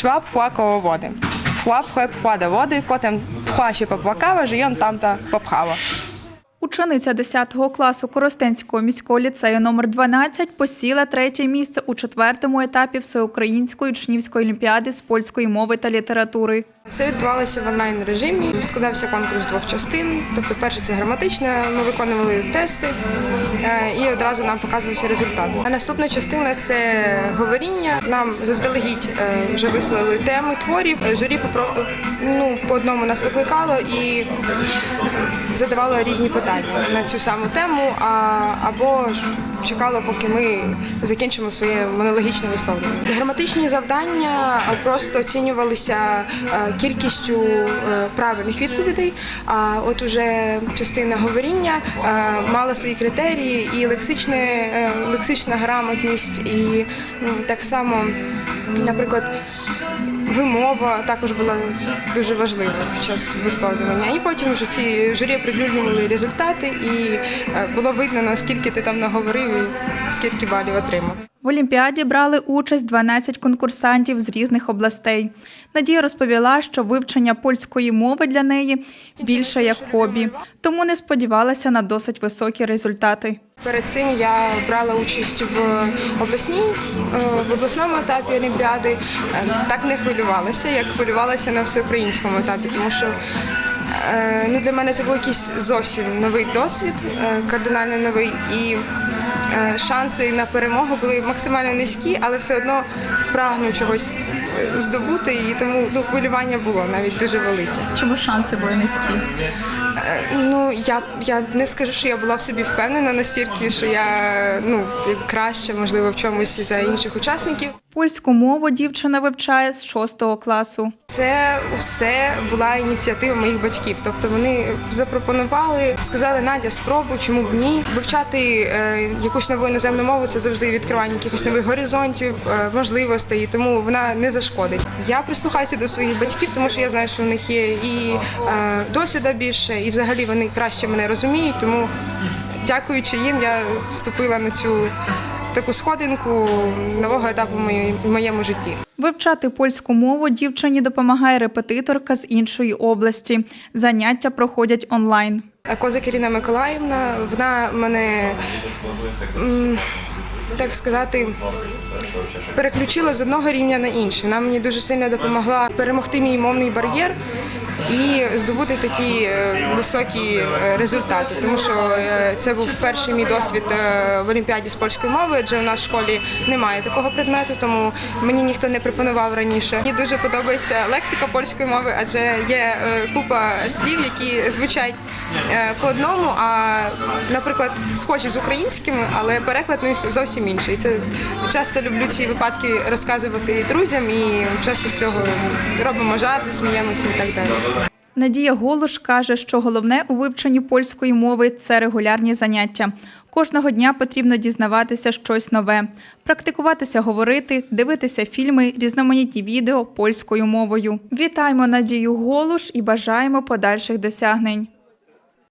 szła, płakała води. Хлап, хлеб, pchła води, потім potem pchła się popłakała, że ją tam-то. Учениця 10 класу Коростенського міського ліцею номер 12 посіла третє місце у четвертому етапі Всеукраїнської учнівської олімпіади з польської мови та літератури. Все відбувалося в онлайн режимі. Складався конкурс двох частин. Тобто, перше це граматичне, ми виконували тести е, і одразу нам показувався результат. А наступна частина це говоріння. Нам заздалегідь е, вже вислали теми творів. Журі попро- ну, по одному нас викликало і задавало різні питання на цю саму тему, або ж чекало, поки ми закінчимо своє монологічне висловлювання. Граматичні завдання просто оцінювалися кількістю е, правильних відповідей. А от уже частина говоріння мала свої критерії, і лексичне, е, лексична грамотність, і так само, наприклад, вимова також була дуже важлива під час висловлювання. І потім вже ці журі оприлюднювали результати, і е, було видно, наскільки ти там наговорив і скільки балів отримав. В Олімпіаді брали участь 12 конкурсантів з різних областей. Надія розповіла, що вивчення польської мови для неї більше як хобі, тому не сподівалася на досить високі результати. Перед цим я брала участь в обласній е, в обласному етапі Олімпіади. Е, Так не хвилювалася, як хвилювалася на всеукраїнському етапі, тому що е, ну, для мене це був якийсь зовсім новий досвід, кардинально новий, і шанси на перемогу були максимально низькі, але все одно прагну чогось е, здобути, і тому ну, хвилювання було навіть дуже велике. Чому шанси були низькі? Е, Ну я, я не скажу, що я була в собі впевнена настільки, що я ну краще, можливо, в чомусь за інших учасників. Польську мову дівчина вивчає з 6 класу. Це все була ініціатива моїх батьків. Тобто вони запропонували, сказали Надя, спробуй, чому б ні. Вивчати е, якусь нову іноземну мову це завжди відкривання якихось нових горизонтів, е, можливостей, тому вона не зашкодить. Я прислухаюся до своїх батьків, тому що я знаю, що у них є і е, досвіда більше, і взагалі вони краще мене розуміють. Тому, дякуючи їм, я вступила на цю таку сходинку нового етапу в моєму житті. Вивчати польську мову дівчині допомагає репетиторка з іншої області. Заняття проходять онлайн. Козак Ірина Миколаївна, вона мене, так сказати, переключила з одного рівня на інший. Вона мені дуже сильно допомогла перемогти мій мовний бар'єр і здобути такі е, високі е, результати. Тому що е, це був перший мій досвід в Олімпіаді з польської мови, адже у нас в школі немає такого предмету, тому мені ніхто не пропонував раніше. Мені дуже подобається лексика польської мови, адже є купа слів, які звучать по одному, а, наприклад, схожі з українськими, але переклад них зовсім інший. Це часто люблю ці випадки розказувати друзям і часто з цього робимо жарти, сміємося і так далі. Надія Голуш каже, що головне у вивченні польської мови це регулярні заняття. Кожного дня потрібно дізнаватися щось нове, практикуватися говорити, дивитися фільми, різноманітні відео польською мовою. Вітаємо Надію Голуш і бажаємо подальших досягнень.